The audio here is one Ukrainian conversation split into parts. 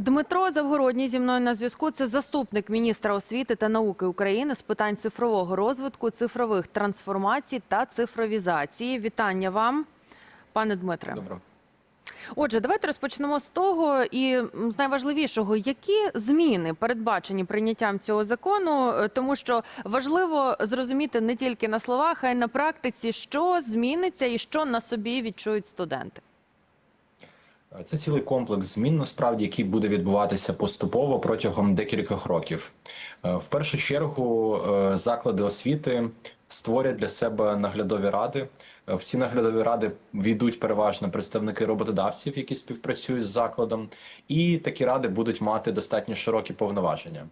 Дмитро Завгородній зі мною на зв'язку. Це заступник міністра освіти та науки України з питань цифрового розвитку, цифрових трансформацій та цифровізації. Вітання вам, пане Дмитре. Добре. Отже, давайте розпочнемо з того і з найважливішого, які зміни передбачені прийняттям цього закону, Е, тому що важливо зрозуміти не тільки на словах, а й на практиці, що зміниться і що на собі відчують студенти. Це цілий комплекс змін, насправді, який буде відбуватися поступово протягом декількох років. Е, В першу чергу е, заклади освіти створять для себе наглядові ради. Е, В ці наглядові ради війдуть переважно представники роботодавців, які співпрацюють з закладом, і такі ради будуть мати достатньо широкі повноваження.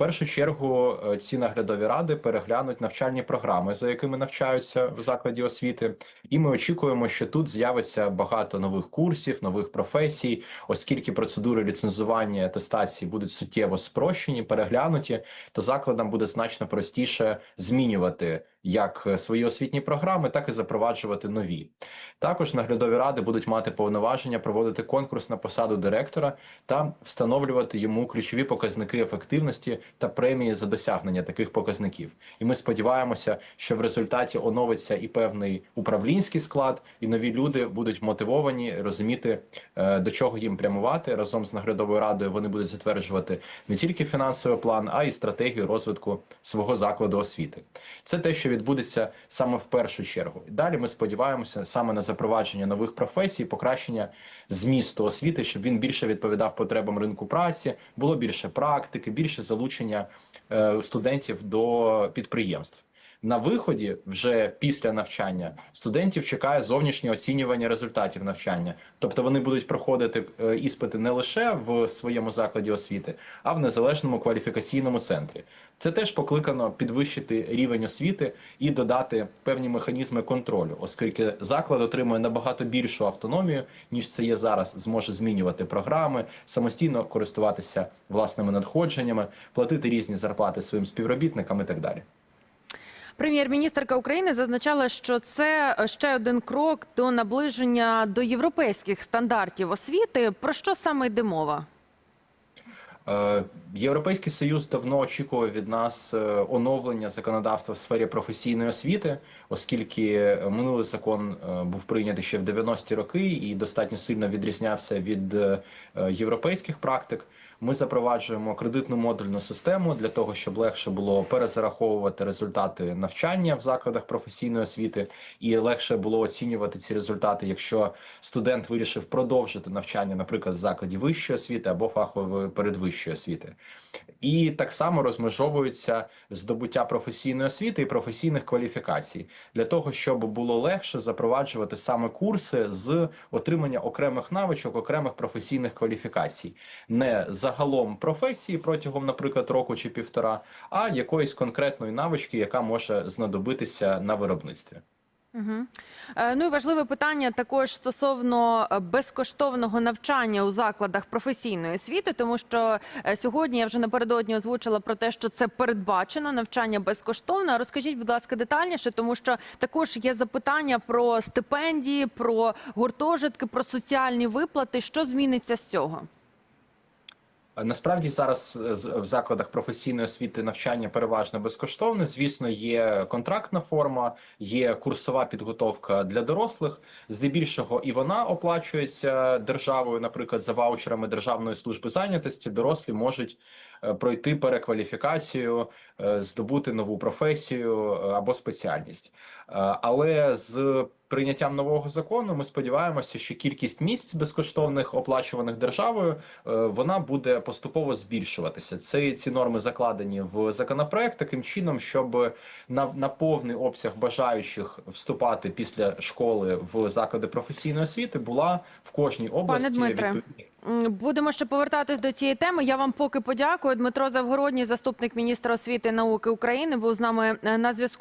Першу чергу е, ці наглядові ради переглянуть навчальні програми, за якими навчаються в закладі освіти, і ми очікуємо, що тут з'явиться багато нових курсів, нових професій, оскільки процедури ліцензування атестації будуть суттєво спрощені, переглянуті, то закладам буде значно простіше змінювати як е, свої освітні програми, так і запроваджувати нові. Також наглядові ради будуть мати повноваження проводити конкурс на посаду директора та встановлювати йому ключові показники ефективності та премії за досягнення таких показників. І ми сподіваємося, що в результаті оновиться і певний управлінський склад, і нові люди будуть мотивовані розуміти, е, до чого їм прямувати разом з наглядовою радою. Вони будуть затверджувати не тільки фінансовий план, а й стратегію розвитку свого закладу освіти. Це те, що відбудеться саме в першу чергу. І далі ми сподіваємося саме на запровадження нових професій, покращення змісту освіти, щоб він більше відповідав потребам ринку праці, було більше практики, більше залучення е, студентів до підприємств. На виході, вже після навчання, студентів чекає зовнішнє оцінювання результатів навчання. Тобто вони будуть проходити е, іспити не лише в своєму закладі освіти, а в незалежному кваліфікаційному центрі. Це теж покликано підвищити рівень освіти і додати певні механізми контролю, оскільки заклад отримує набагато більшу автономію, ніж це є зараз, зможе змінювати програми, самостійно користуватися власними надходженнями, платити різні зарплати своїм співробітникам і так далі. Прем'єр-міністрка України зазначала, що це ще один крок до наближення до європейських стандартів освіти. Про що саме йде мова? Е, Європейський союз давно очікував від нас е, оновлення законодавства в сфері професійної освіти, оскільки минулий закон е, був прийнятий ще в 90-ті роки і достатньо сильно відрізнявся від європейських практик. Ми запроваджуємо кредитну модульну систему для того, щоб легше було перезараховувати результати навчання в закладах професійної освіти, і легше було оцінювати ці результати, якщо студент вирішив продовжити навчання, наприклад, в закладі вищої освіти або фахової передвищої освіти. І так само розмежовується здобуття професійної освіти і професійних кваліфікацій для того, щоб було легше запроваджувати саме курси з отримання окремих навичок, окремих професійних кваліфікацій, не загалом професії протягом, наприклад, року чи півтора, а якоїсь конкретної навички, яка може знадобитися на виробництві. Угу. Ну і важливе питання також стосовно е, безкоштовного навчання у закладах професійної освіти, тому що е, сьогодні я вже напередодні озвучила про те, що це передбачено навчання безкоштовно. Розкажіть, будь ласка, детальніше, тому що також є запитання про стипендії, про гуртожитки, про соціальні виплати. Що зміниться з цього? Насправді зараз е, в закладах професійної освіти навчання переважно безкоштовне. Звісно, є контрактна форма, є курсова підготовка для дорослих. Здебільшого і вона оплачується державою, наприклад, за ваучерами Державної служби зайнятості. Дорослі можуть пройти перекваліфікацію, е, здобути нову професію е, або спеціальність. Е, Але з прийняттям нового закону ми сподіваємося, що кількість місць безкоштовних оплачуваних державою е, вона буде поступово збільшуватися. Це ці норми закладені в законопроект таким чином, щоб на, на повний обсяг бажаючих вступати після школи в заклади професійної освіти була в кожній області відповідні Будемо ще повертатись до цієї теми. Я вам поки подякую. Дмитро Завгородній, заступник міністра освіти і науки України, був з нами е, на зв'язку.